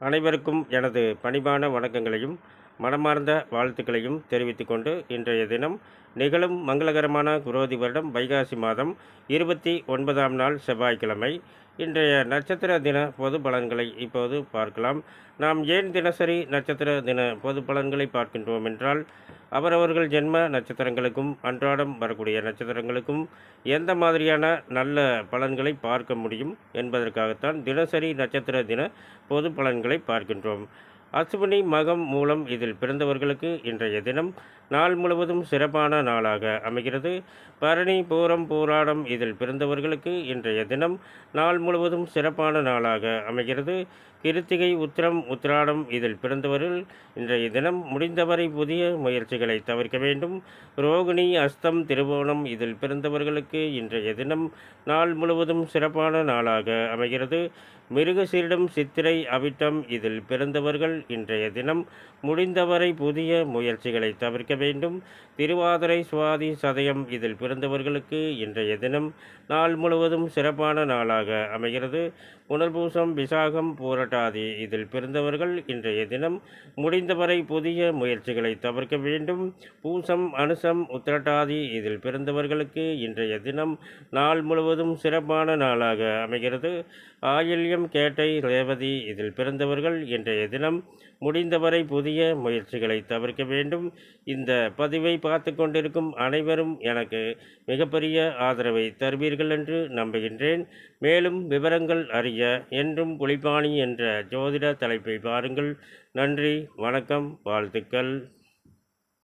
அனைவருக்கும் எனது பணிவான வணக்கங்களையும் மனமார்ந்த வாழ்த்துக்களையும் தெரிவித்துக்கொண்டு இன்றைய தினம் நிகழும் மங்களகரமான குரோதி வருடம் வைகாசி மாதம் இருபத்தி ஒன்பதாம் நாள் செவ்வாய்க்கிழமை. இன்றைய நட்சத்திர தின பொது பலன்களை இப்போது பார்க்கலாம். நாம் ஏன் தினசரி நட்சத்திர தின பொது பலன்களை பார்க்கின்றோம் என்றால் அவரவர்கள் ஜென்ம நட்சத்திரங்களுக்கும் அன்றாடம் வரக்கூடிய நட்சத்திரங்களுக்கும் எந்த மாதிரியான நல்ல பலன்களை பார்க்க முடியும் என்பதற்காகத்தான் தினசரி நட்சத்திர தின பொது பலன்களை பார்க்கின்றோம். அசுவினி மகம் மூலம் இதில் பிறந்தவர்களுக்கு இன்றைய தினம் நாள் முழுவதும் சிறப்பான நாளாக அமைகிறது. பரணி பூரம் பூராடம் இதில் பிறந்தவர்களுக்கு இன்றைய தினம் நாள் முழுவதும் சிறப்பான நாளாக அமைகிறது. கிருத்திகை உத்திரம் உத்திராடம் இதில் பிறந்தவர்கள் இன்றைய தினம் முடிந்தவரை புதிய முயற்சிகளை தவிர்க்க வேண்டும். ரோகிணி அஸ்தம் திருவோணம் இதில் பிறந்தவர்களுக்கு இன்றைய தினம் நாள் முழுவதும் சிறப்பான நாளாக அமைகிறது. மிருகசீரிடம் சித்திரை அவிட்டம் இதில் பிறந்தவர்கள் இன்றைய தினம் முடிந்தவரை புதிய முயற்சிகளை தவிர்க்க வேண்டும். திருவாதிரை சுவாதி சதயம் இதில் பிறந்தவர்களுக்கு இன்றைய தினம் நாள் முழுவதும் சிறப்பான நாளாக அமைகிறது. புனர்பூசம் விசாகம் பூரட்டாதி இதில் பிறந்தவர்கள் இன்றைய தினம் முடிந்தவரை புதிய முயற்சிகளை தவிர்க்க வேண்டும். பூசம் அனுசம் உத்திரட்டாதி. இதில் பிறந்தவர்களுக்கு இன்றைய தினம் நாள் முழுவதும் சிறப்பான நாளாக அமைகிறது. ஆயில்யம் கேட்டை ரேவதி. இதில் பிறந்தவர்கள் இன்றைய தினம் முடிந்தவரை புதிய முயற்சிகளை தவிர்க்க வேண்டும். இந்த பதிவை பார்த்து கொண்டிருக்கும் அனைவரும் எனக்கு மிகப்பெரிய ஆதரவை தருவீர்கள் என்று நம்புகின்றேன். மேலும் விவரங்கள் அறிய என்றும் குளிப்பாணி என்ற ஜோதிட தலைப்பை பாருங்கள். நன்றி வணக்கம் வாழ்த்துக்கள்.